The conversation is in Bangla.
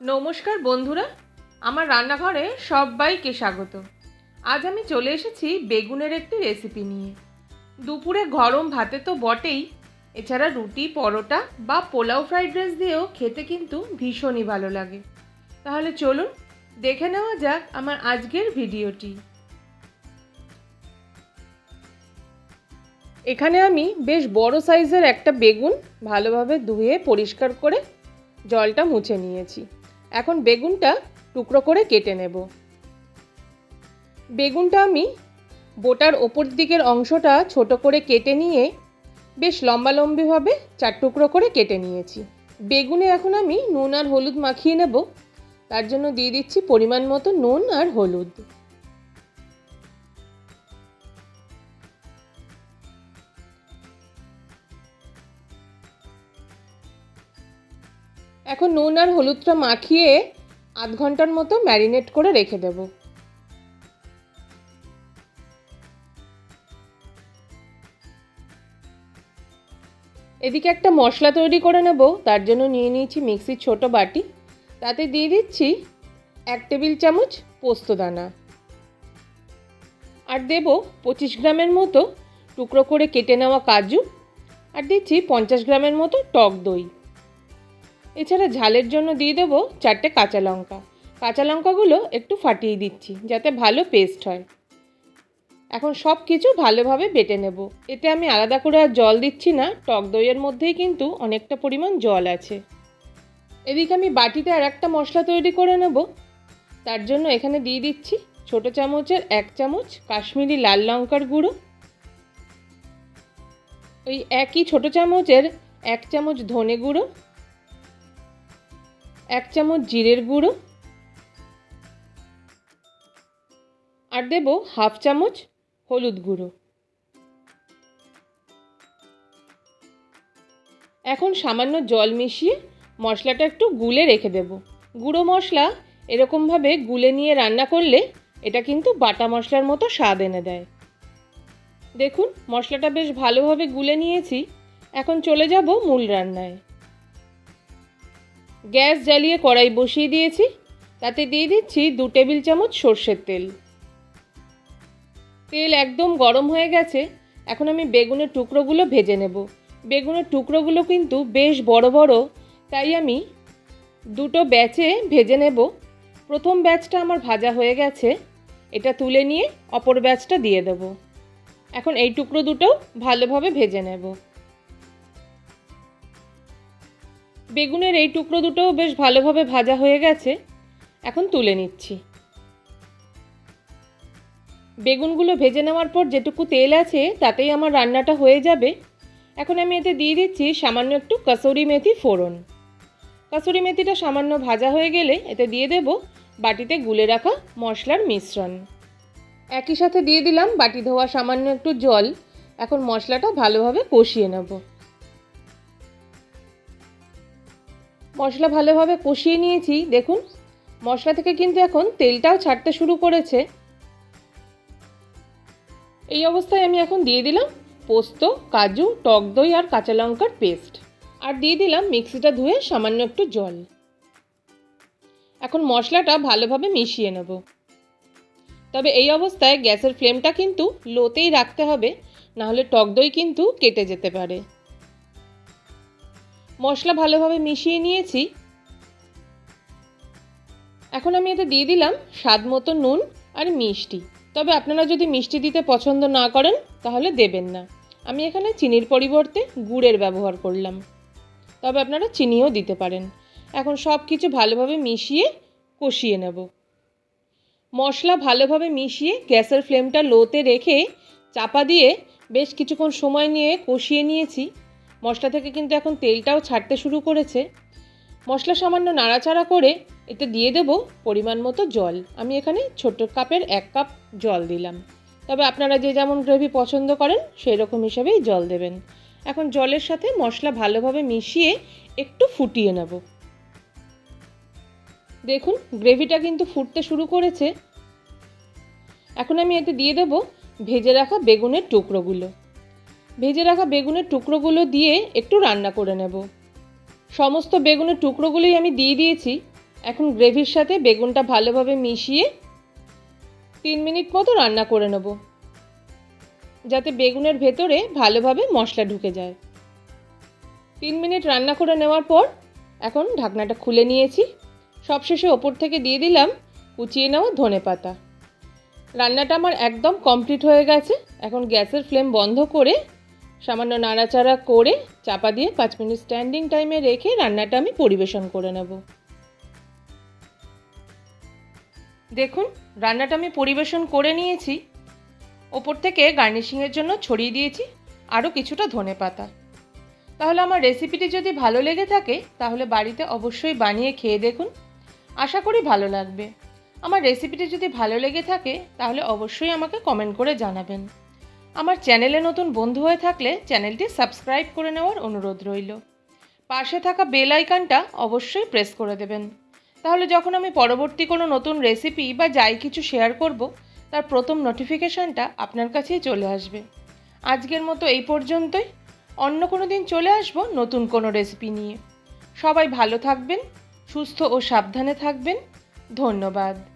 নমস্কার বন্ধুরা, আমার রান্নাঘরে সবাইকে স্বাগত। আজ আমি চলে এসেছি বেগুনের একটি রেসিপি নিয়ে। দুপুরে গরম ভাতে তো বটেই, এছাড়া রুটি, পরোটা বা পোলাও ফ্রাইড রাইস দিয়েও খেতে কিন্তু ভীষণই ভালো লাগে। তাহলে চলুন, দেখে নেওয়া যাক আমার আজকের ভিডিওটি। এখানে আমি বেশ বড় সাইজের একটা বেগুন ভালোভাবে ধুয়ে পরিষ্কার করে জলটা মুছে নিয়েছি। এখন বেগুনটা টুকরো করে কেটে নেব। বেগুনটা আমি বোটার ওপর দিকের অংশটা ছোট করে কেটে নিয়ে বেশ লম্বালম্বিভাবে চার টুকরো করে কেটে নিয়েছি। বেগুনে এখন আমি নুন আর হলুদ মাখিয়ে নেব। তার জন্য দিয়ে দিচ্ছি পরিমাণ মতো নুন আর হলুদ। এখন নুন আর হলুদটা মাখিয়ে আধ ঘণ্টার মতো ম্যারিনেট করে রেখে দেব। এদিকে একটা মশলা তৈরি করে নেব, তার জন্য নিয়ে নিয়েছি মিক্সির ছোট বাটি। তাতে দিয়ে দিচ্ছি এক টেবিল চামচ পোস্তদানা আর দেব পঁচিশ গ্রামের মতো টুকরো করে কেটে নেওয়া কাজু। আর দিচ্ছি পঞ্চাশ গ্রামের মতো টক দই। এছাড়া ঝালের জন্য দিয়ে দেবো চারটে কাঁচা লঙ্কা। কাঁচা লঙ্কাগুলো একটু ফাটিয়ে দিচ্ছি, যাতে ভালো পেস্ট হয়। এখন সব কিছু ভালোভাবে বেটে নেব। এতে আমি আলাদা করে আর জল দিচ্ছি না, টক দইয়ের মধ্যেই কিন্তু অনেকটা পরিমাণ জল আছে। এদিকে আমি বাটিতে আর একটা মশলা তৈরি করে নেব। তার জন্য এখানে দিয়ে দিচ্ছি ছোট চামচের এক চামচ কাশ্মীরি লাল লঙ্কার গুঁড়ো। ওই একই ছোট চামচের এক চামচ ধনে গুঁড়ো। এক চামচ জিরের গুঁড়ো। আর দেব হাফ চামচ হলুদ গুঁড়ো। এখন সামান্য জল মিশিয়ে মশলাটা একটু গুলে রেখে দেব। গুঁড়ো মশলা এরকমভাবে গুলে নিয়ে রান্না করলে এটা কিন্তু বাটা মশলার মতো স্বাদ এনে দেয়। দেখুন, মশলাটা বেশ ভালোভাবে গুলে নিয়েছি। এখন চলে যাব মূল রান্নায়। গ্যাস জ্বালিয়ে কড়াই বসিয়ে দিয়েছি। তাতে দিয়ে দিচ্ছি দু টেবিল চামচ সর্ষের তেল। তেল একদম গরম হয়ে গেছে। এখন আমি বেগুনের টুকরোগুলো ভেজে নেব। বেগুনের টুকরোগুলো কিন্তু বেশ বড় বড়, তাই আমি দুটো ব্যাচে ভেজে নেব। প্রথম ব্যাচটা আমার ভাজা হয়ে গেছে। এটা তুলে নিয়ে অপর ব্যাচটা দিয়ে দেব। এখন এই টুকরো দুটো ভালোভাবে ভেজে নেব। বেগুনের এই টুকরো দুটোও বেশ ভালোভাবে ভাজা হয়ে গেছে। এখন তুলে নিচ্ছি। বেগুনগুলো ভেজে নেওয়ার পর যেটুকু তেল আছে, তাতেই আমার রান্নাটা হয়ে যাবে। এখন আমি এতে দিয়ে দিচ্ছি সামান্য একটু কসুরি মেথি ফোড়ন। কসুরি মেথিটা সামান্য ভাজা হয়ে গেলে এতে দিয়ে দেব বাটিতে গুলে রাখা মশলার মিশ্রণ। একই সাথে দিয়ে দিলাম বাটি ধোয়া সামান্য একটু জল। এখন মশলাটা ভালোভাবে কষিয়ে নেব। মশলা ভালোভাবে কষিয়ে নিয়েছি, দেখুন। মশলা থেকে কিন্তু এখন তেলটাও ছাড়তে শুরু করেছে। এই অবস্থায় আমি এখন দিয়ে দিলাম পোস্ত, কাজু, টক দই আর কাঁচা লঙ্কার পেস্ট। আর দিয়ে দিলাম মিক্সিটা ধুয়ে সামান্য একটু জল। এখন মশলাটা ভালোভাবে মিশিয়ে নেব। তবে এই অবস্থায় গ্যাসের ফ্লেমটা কিন্তু লোতেই রাখতে হবে, নাহলে টক দই কিন্তু কেটে যেতে পারে। মশলা ভালোভাবে মিশিয়ে নিয়েছি। এখন আমি এতে দিয়ে দিলাম স্বাদ মতো নুন আর মিষ্টি। তবে আপনারা যদি মিষ্টি দিতে পছন্দ না করেন, তাহলে দেবেন না। আমি এখানে চিনির পরিবর্তে গুড়ের ব্যবহার করলাম। তবে আপনারা চিনিও দিতে পারেন। এখন সব কিছু ভালোভাবে মিশিয়ে কষিয়ে নেব। মশলা ভালোভাবে মিশিয়ে গ্যাসের ফ্লেমটা লোতে রেখে চাপা দিয়ে বেশ কিছুক্ষণ সময় নিয়ে কষিয়ে নিয়েছি। মশলা থেকে কিন্তু এখন তেলটাও ছাড়তে শুরু করেছে। মশলা সামান্য নাড়াচাড়া করে এতে দিয়ে দেব পরিমাণ মতো জল। আমি এখানে ছোট কাপের এক কাপ জল দিলাম। তবে আপনারা যে যেমন গ্রেভি পছন্দ করেন সেই রকম হিসাবেই জল দেবেন। এখন জলের সাথে মশলা ভালোভাবে মিশিয়ে একটু ফুটিয়ে নেব। দেখুন, গ্রেভিটা কিন্তু ফুটতে শুরু করেছে। এখন আমি এতে দিয়ে দেব ভেজে রাখা বেগুনের টুকরোগুলো। ভেজে রাখা বেগুনের টুকরোগুলো দিয়ে একটু রান্না করে নেব। সমস্ত বেগুনের টুকরোগুলোই আমি দিয়ে দিয়েছি। এখন গ্রেভির সাথে বেগুনটা ভালোভাবে মিশিয়ে তিন মিনিট মতো রান্না করে নেব। যাতে বেগুনের ভেতরে ভালোভাবে মশলা ঢুকে যায়। তিন মিনিট রান্না করে নেওয়ার পর এখন ঢাকনাটা খুলে নিয়েছি। সবশেষে ওপর থেকে দিয়ে দিলাম কুচিয়ে নেওয়া ধনে পাতা। রান্নাটা আমার একদম কমপ্লিট হয়ে গেছে। এখন গ্যাসের ফ্লেম বন্ধ করে সামান্য নাড়াচাড়া করে চাপা দিয়ে পাঁচ মিনিট স্ট্যান্ডিং টাইমে রেখে রান্নাটা আমি পরিবেশন করে নেব। দেখুন, রান্নাটা আমি পরিবেশন করে নিয়েছি। ওপর থেকে গার্নিশিংয়ের জন্য ছড়িয়ে দিয়েছি, আরও কিছুটা ধনে পাতা। তাহলে আমার রেসিপিটি যদি ভালো লেগে থাকে, তাহলে বাড়িতে অবশ্যই বানিয়ে খেয়ে দেখুন। আশা করি ভালো লাগবে। আমার রেসিপিটি যদি ভালো লেগে থাকে, তাহলে অবশ্যই আমাকে কমেন্ট করে জানাবেন। আমার চ্যানেলে নতুন বন্ধু হয়ে থাকলে চ্যানেলটি সাবস্ক্রাইব করে নেওয়ার অনুরোধ রইল। পাশে থাকা বেল আইকনটা অবশ্যই প্রেস করে দেবেন। তাহলে যখন আমি পরবর্তী কোনো নতুন রেসিপি বা যাই কিছু শেয়ার করব, তার প্রথম নোটিফিকেশানটা আপনার কাছেই চলে আসবে। আজকের মতো এই পর্যন্তই। অন্য কোনো দিন চলে আসব নতুন কোনো রেসিপি নিয়ে। সবাই ভালো থাকবেন, সুস্থ ও সাবধানে থাকবেন। ধন্যবাদ।